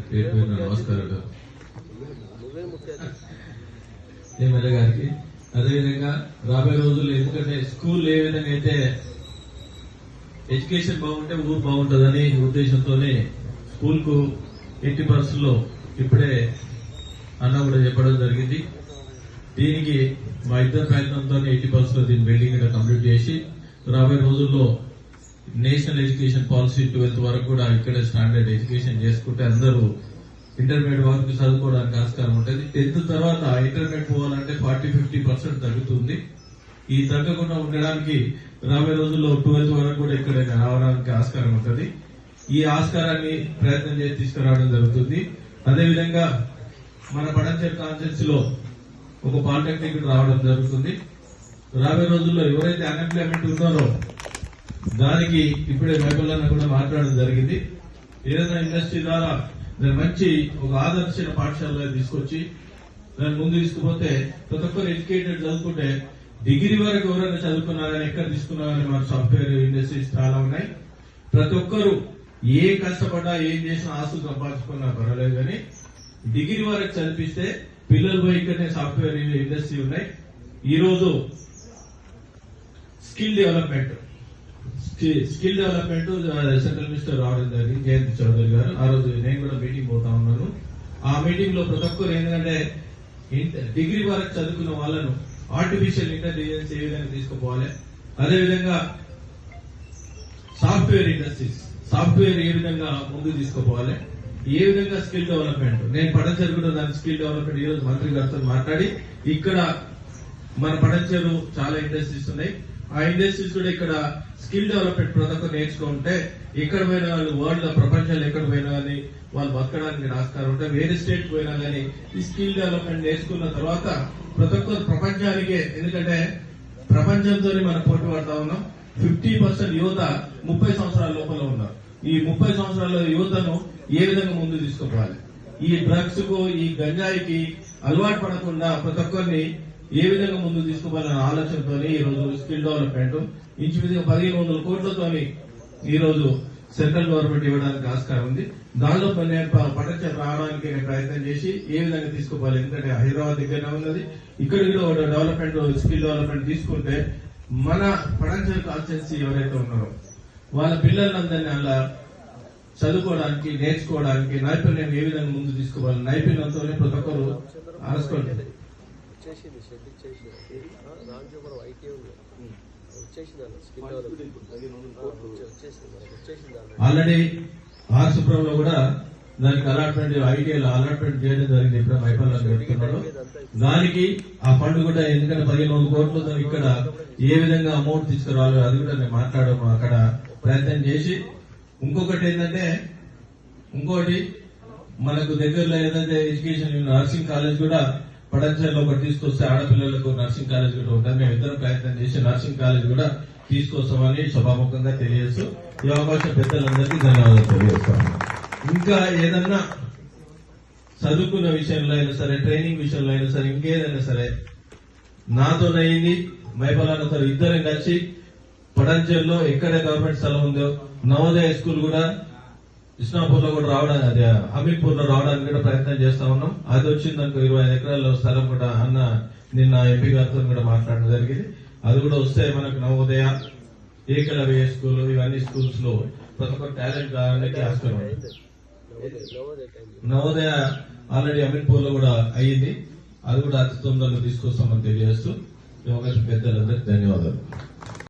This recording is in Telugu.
గారికి పేరు పేరు నమస్కారాలు ఎమ్మెల్యే గారికి? అదేవిధంగా రాబోయే రోజుల్లో ఎందుకంటే స్కూల్ ఏ విధంగా అయితే ఎడ్యుకేషన్ బాగుంటే ఊరు బాగుంటుందని ఉద్దేశంతోనే స్కూల్కు ఎట్టి పరిస్థితుల్లో ఇప్పుడే అన్న కూడా చెప్పడం జరిగింది. దీనికి మా ఇద్దరు ప్రయత్నంతో ఎయిటీ పర్సెంట్ దీని బిల్డింగ్ కూడా కంప్లీట్ చేసి రాబోయే రోజుల్లో నేషనల్ ఎడ్యుకేషన్ పాలసీ ట్వెల్త్ వరకు కూడా ఇక్కడ స్టాండర్డ్ ఎడ్యుకేషన్ చేసుకుంటే అందరూ ఇంటర్మీడియట్ వరకు చదువుకోవడానికి ఆస్కారం ఉంటుంది. టెన్త్ తర్వాత ఇంటర్మీడియట్ పోవాలంటే ఫార్టీ ఫిఫ్టీ పర్సెంట్ తగ్గుతుంది. ఈ తగ్గకుండా ఉండడానికి రాబోయే రోజుల్లో ట్వెల్త్ వరకు కూడా ఇక్కడ రావడానికి ఆస్కారం ఉంటుంది. ఈ ఆస్కారాన్ని ప్రయత్నం చేసి తీసుకురావడం జరుగుతుంది. అదేవిధంగా మన పడంచేరు కాన్సెన్స్లో ఒక పాలిటెక్నిక్ రావడం జరుగుతుంది. రాబోయే రోజుల్లో ఎవరైతే అన్ఎంప్లాయ్మెంట్ ఉన్నారో దానికి ఇప్పుడే వైఫల్యాన్ని కూడా మాట్లాడడం జరిగింది. ఏదైనా ఇండస్ట్రీ ద్వారా దాన్ని మంచి ఒక ఆదర్శన పాఠశాలలో తీసుకొచ్చి దాన్ని ముందు తీసుకుపోతే ప్రతి ఒక్కరు ఎడ్యుకేటెడ్ చదువుకుంటే డిగ్రీ వరకు ఎవరైనా చదువుకున్నారని ఎక్కడ తీసుకున్నారని మన సాఫ్ట్వేర్ ఇండస్ట్రీస్ చాలా ఉన్నాయి. ప్రతి ఒక్కరు ఏ కష్టపడ్డా ఏం చేసినా ఆస్తులు సంపాదించుకున్నా పర్వాలేదు కానీ డిగ్రీ వరకు చదివిస్తే పిల్లలు పోయి ఇక్కడనే సాఫ్ట్వేర్ ఇండస్ట్రీ ఉన్నాయి. ఈరోజు skill development skill development central minister రావడం జరిగింది జయంతి చౌదరి గారు ఆ రోజు నేను కూడా మీటింగ్ పోతా ఉన్నాను. ఆ మీటింగ్లో ప్రతి ఒక్కరు ఏంటంటే డిగ్రీ వరకు చదువుకున్న వాళ్ళను ఆర్టిఫిషియల్ ఇంటెలిజెన్స్ ఏ విధంగా తీసుకుపోవాలి? అదేవిధంగా సాఫ్ట్వేర్ ఇండస్ట్రీస్ సాఫ్ట్వేర్ ఏ విధంగా ముందుకు తీసుకుపోవాలి? ఏ విధంగా స్కిల్ డెవలప్మెంట్? నేను పడంచేరు కూడా దాని స్కిల్ డెవలప్మెంట్ ఈ రోజు మంత్రి గారితో మాట్లాడి ఇక్కడ మన పడంచేరు చాలా ఇండస్ట్రీస్ ఉన్నాయి. ఆ ఇండస్ట్రీస్ కూడా ఇక్కడ స్కిల్ డెవలప్మెంట్ ప్రతి నేర్చుకుంటే ఎక్కడ పోయినా వాళ్ళు వరల్డ్లో ప్రపంచంలో ఎక్కడ పోయినా కానీ వాళ్ళు బతకడానికి రాస్తారు. ఉంటే వేరే స్టేట్ పోయినా కానీ ఈ స్కిల్ డెవలప్మెంట్ నేర్చుకున్న తర్వాత ప్రతి ఒక్కరు ప్రపంచానికే. ఎందుకంటే ప్రపంచంతోనే మనం పోటీ పడతా ఉన్నాం. ఫిఫ్టీ పర్సెంట్ యువత ముప్పై సంవత్సరాల లోపల ఉన్నారు. ఈ ముప్పై సంవత్సరాల యువతను ఏ విధంగా ముందు తీసుకుపోవాలి? ఈ డ్రగ్స్కు ఈ గంజాయికి అలవాటు పడకుండా ప్రతి ఒక్కరిని ఏ విధంగా ముందు తీసుకోవాలనే ఆలోచనతోనే ఈ రోజు స్కిల్ డెవలప్మెంట్. ఇంచుమించుగా పదిహేను వందల కోట్లతోని ఈ రోజు సెంట్రల్ గవర్నమెంట్ ఇవ్వడానికి ఆస్కారం ఉంది. దానిలో నేను ప- పట్టణ రావడానికి నేను ప్రయత్నం చేసి ఏ విధంగా తీసుకోవాలి ఎందుకంటే హైదరాబాద్ దగ్గరనే ఉన్నది. ఇక్కడ కూడా ఒక డెవలప్మెంట్ స్కిల్ డెవలప్మెంట్ తీసుకుంటే మన పడంచర్ కాన్స్టెన్సీ ఎవరైతే ఉన్నారో వాళ్ళ పిల్లలందరినీ అలా చదువుకోవడానికి నేర్చుకోవడానికి నైపుణ్యం ఏ విధంగా ముందు తీసుకోవాలి నైపుణ్యంతోనే ప్రతి ఒక్కరు ఆలోచుకోండి వచ్చేసింది షెడ్ ఇచ్చేసి దాంట్లో కూడా ఐటీ ఉంది. వచ్చేసింది అన్న స్కిల్ డెవలప్మెంట్ వచ్చేసింది మనకి వచ్చేసింది అన్న. ఆల్రెడీ ఆర్ సుప్రంలో కూడా దానికి అలాట్మెంట్ ఐటీఎల్ అలాట్మెంట్ చేయడం జరిగింది. ఇప్పుడు వైఫల్యం చెప్తున్నాడు. దానికి ఆ ఫండ్ కూడా ఎందుకంటే పదిహేను వందల కోట్లతో ఇక్కడ ఏ విధంగా అమౌంట్ తీసుకురావాలో అది కూడా నేను మాట్లాడము అక్కడ ప్రయత్నం చేసి ఇంకొకటి ఏంటంటే ఇంకోటి మనకు దగ్గరలో ఏదైతే ఎడ్యుకేషన్ నర్సింగ్ కాలేజ్ కూడా పడంచర్లో ఒకటి తీసుకొస్తే ఆడపిల్లలకు నర్సింగ్ కాలేజ్ కూడా ఉంటుంది మేము ఇద్దరం ప్రయత్నం చేసి నర్సింగ్ కాలేజ్ కూడా తీసుకొస్తామని సభాముఖంగా తెలియజేస్తూ ఈ అవకాశం పెద్దలందరికీ ధన్యవాదాలు తెలియజేస్తాము ఇంకా ఏదన్నా చదువుకున్న విషయంలో అయినా సరే ట్రైనింగ్ విషయంలో అయినా సరే ఇంకేదైనా సరే నాతోనయ్యింది మైపలాలతో ఇద్దరం కలిసి పడంచేరులో ఎక్కడ గవర్నమెంట్ స్థలం ఉందో నవోదయ స్కూల్ కూడా ఇస్లాంపూర్లో కూడా రావడానికి అదే హమీర్పూర్లో రావడానికి కూడా ప్రయత్నం చేస్తా ఉన్నాం. అది వచ్చింది అనుకో ఇరవై ఐదు ఎకరాల స్థలం కూడా అన్న నిన్న ఎంపీ గారితో కూడా మాట్లాడడం జరిగింది. అది కూడా వస్తే మనకు నవోదయ ఏకలవ్య స్కూల్ ఇవన్నీ స్కూల్స్లో ప్రతి ఒక్క టాలెంట్ కావడానికి ఆస్కారం నవోదయ ఆల్రెడీ అమీర్పూర్లో కూడా అయ్యింది. అది కూడా అతి తొందరగా తీసుకొస్తామని తెలియజేస్తూ ఈ పెద్దలందరికీ ధన్యవాదాలు.